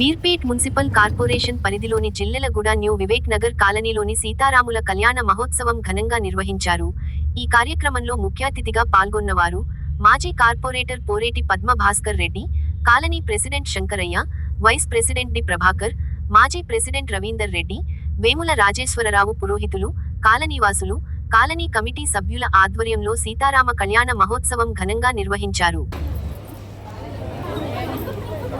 Meerpet municipal corporation పరిధిలోని Jillelaguda new Vivek Nagar కాలనీలోని సీతారాముల కళ్యాణ మహోత్సవం ఘనంగా నిర్వహించారు. ఈ కార్యక్రమంలో ముఖ్యాతిథిగా పాల్గొన్నవారు మాజీ corporator Poreti Padma Bhaskar Reddy colony president Shankaraiah vice president D Prabhakar మాజీ ప్రెసిడెంట్ రవీందర్ రెడ్డి వేముల రాజేశ్వరరావు పురోహితులు కాలనీవాసులు కాలనీ కమిటీ సభ్యుల ఆధ్వర్యంలో సీతారామ కళ్యాణ మహోత్సవం ఘనంగా నిర్వహించారు.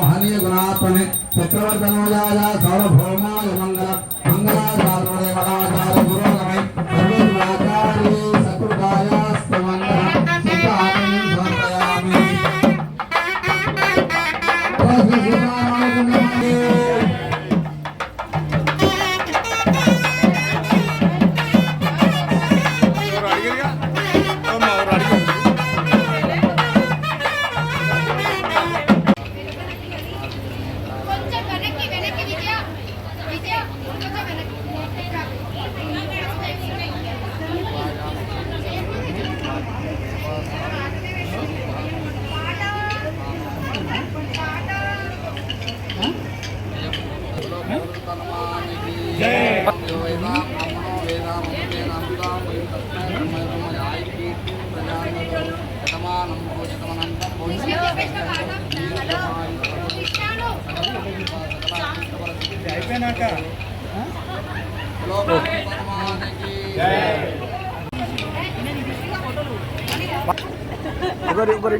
మహనీయ గుణాత్మని చక్రవర్తనోజాయ సౌరభౌమాయ మంగళ అయిపోయినాక ఒకరి ఒకరి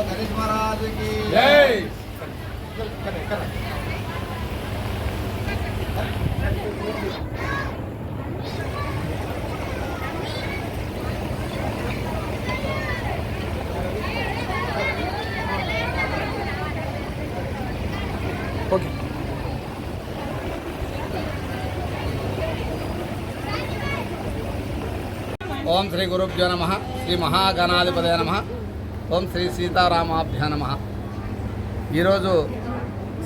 గణేష్ మహారాజుకి జై ఓకే ఓం శ్రీ గురుభ్యో నమ శ్రీ మహాగణాధిపతయ నమ ఓం శ్రీ సీతారామాభ్య నమ. ఈరోజు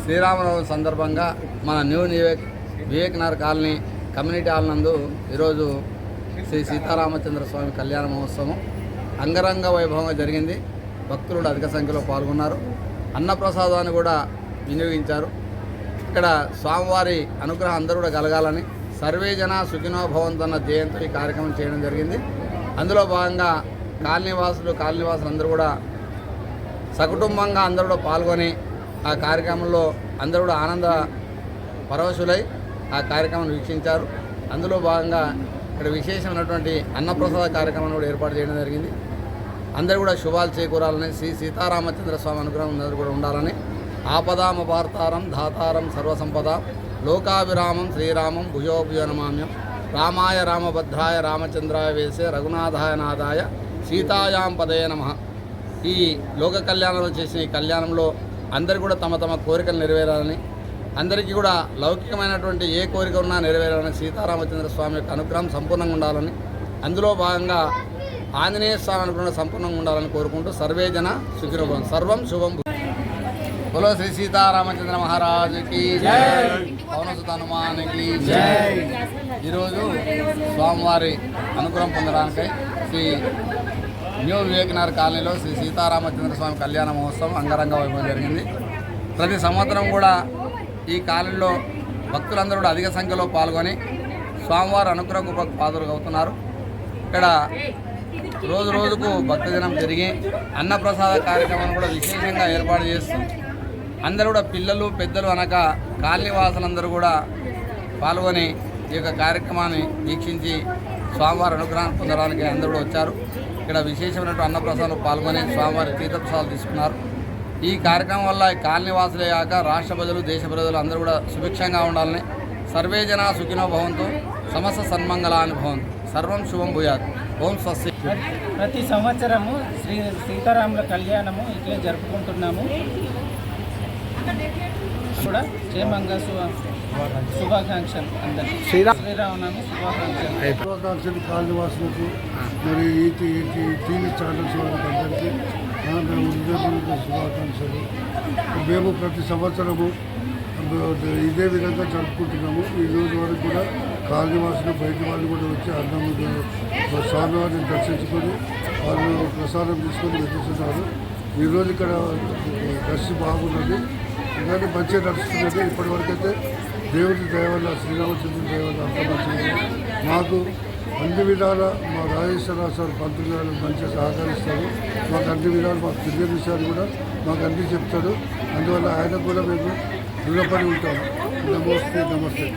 శ్రీరామనవమి సందర్భంగా మన new Vivek Vivek Nagar colony community hall నందు ఈరోజు శ్రీ సీతారామచంద్ర స్వామి కళ్యాణ మహోత్సవం అంగరంగ వైభవంగా జరిగింది. భక్తులు అధిక సంఖ్యలో పాల్గొన్నారు. అన్నప్రసాదాన్ని కూడా వినియోగించారు. ఇక్కడ స్వామివారి అనుగ్రహం అందరూ కూడా కలగాలని సర్వే జన సుఖినో భవంతన్న ధ్యేయంతో ఈ కార్యక్రమం చేయడం జరిగింది. అందులో భాగంగా కాలనీవాసులు కాలనీవాసులు అందరూ కూడా సకుటుంబంగా అందరూ కూడా పాల్గొని ఆ కార్యక్రమంలో అందరూ కూడా ఆనంద పరవశులై ఆ కార్యక్రమాన్ని వీక్షించారు. అందులో భాగంగా ఇక్కడ విశేషమైనటువంటి అన్నప్రసాద కార్యక్రమాన్ని కూడా ఏర్పాటు చేయడం జరిగింది. అందరూ కూడా శుభాలు చేకూరాలని శ్రీ సీతారామచంద్ర స్వామి అనుగ్రహం అందరూ కూడా ఉండాలని ఆపదామ భారతారం ధాతారం సర్వసంపద లోకాభిరామం శ్రీరామం భుజోభుజనమామ్యం రామాయ రామభద్రాయ రామచంద్రాయ వేసే రఘునాథాయ నాదాయ సీతాయాం పదయ నమ. ఈ లోక కళ్యాణంలో చేసిన ఈ కళ్యాణంలో అందరూ కూడా తమ తమ కోరికలు నెరవేరాలని అందరికీ కూడా లౌకికమైనటువంటి ఏ కోరిక ఉన్నా నెరవేరాలని సీతారామచంద్ర స్వామి యొక్క అనుగ్రహం సంపూర్ణంగా ఉండాలని అందులో భాగంగా ఆంజనేయ స్వామి అనుగ్రహం సంపూర్ణంగా ఉండాలని కోరుకుంటూ సర్వే జన సుఖినోభవం. సర్వం శుభం బోలో శ్రీ సీతారామచంద్ర మహారాజుకి పవనసుత హనుమానికి ఈరోజు స్వామివారి అనుగ్రహం పొందడానికై శ్రీ న్యూ వివేకనగర్ కాలనీలో శ్రీ సీతారామచంద్ర స్వామి కళ్యాణ మహోత్సవం అంగరంగ వైభవం జరిగింది. ప్రతి సంవత్సరం కూడా ఈ కాలనీలో భక్తులందరూ కూడా అధిక సంఖ్యలో పాల్గొని స్వామివారి అనుగ్రహ పాదులు అవుతున్నారు. ఇక్కడ రోజు రోజుకు భక్తజనం పెరిగి అన్నప్రసాద కార్యక్రమాన్ని కూడా విశేషంగా ఏర్పాటు చేస్తూ అందరూ కూడా పిల్లలు పెద్దలు అనక కాలనీ వాసులందరూ కూడా పాల్గొని ఈ యొక్క కార్యక్రమాన్ని వీక్షించి స్వామివారి అనుగ్రహాన్ని పొందడానికి అందరూ కూడా వచ్చారు. ఇక్కడ విశేషమైనటువంటి అన్నప్రసాదం పాల్గొని స్వామివారి తీర్థప్రసాదాలు తీసుకున్నారు. ఈ కార్యక్రమం వల్ల ఈ కాక రాష్ట్ర ప్రజలు దేశ ప్రజలు అందరూ కూడా సుభిక్షంగా ఉండాలని సర్వే జన సుఖినో భవంతు సమస్త సన్మంగళాన్ని భవంతు. సర్వం శుభం భూయాత్. ఓం స్వస్తి. ప్రతి సంవత్సరము శ్రీ సీతారాముల కళ్యాణము ఇట్లే జరుపుకుంటున్నాము. కూడా క్షేమంగా శుభ శుభాకాంక్షలు అందరికీ. శ్రీరామనవమి శుభాకాంక్షలు. శుభాకాంక్షలు కాలనివాసులకు మరి ఈ టీవీ ఛానల్స్ వాళ్ళకి అందరికీ మేము శుభాకాంక్షలు. మేము ప్రతి సంవత్సరము ఇదే విధంగా జరుపుకుంటున్నాము. ఈ రోజు వరకు కూడా కాలనివాసులు బయట వాళ్ళు కూడా వచ్చి అన్నము స్వామివారిని దర్శించుకొని వాళ్ళు ప్రసాదం తీసుకొని వెళ్తున్నారు ఈరోజు ఇక్కడ దర్శి బాగున్నది. ఇవన్నీ మంచిగా నడుస్తున్నది ఇప్పటివరకు అయితే దేవుడి దయవల్ల శ్రీరామచంద్రుడి దయ అంత మంచిగా మాకు అన్ని విధాల మా రాజేశ్వరరావు సార్ పంతులు గారు మంచిగా సహకరిస్తారు. మాకు అన్ని విధాలు మాకు తెలియని విషయాలు కూడా మాకు అన్ని చెప్తాడు. అందువల్ల ఆయన కూడా మేము రుణపడి ఉంటాము నమస్తే నమస్తే.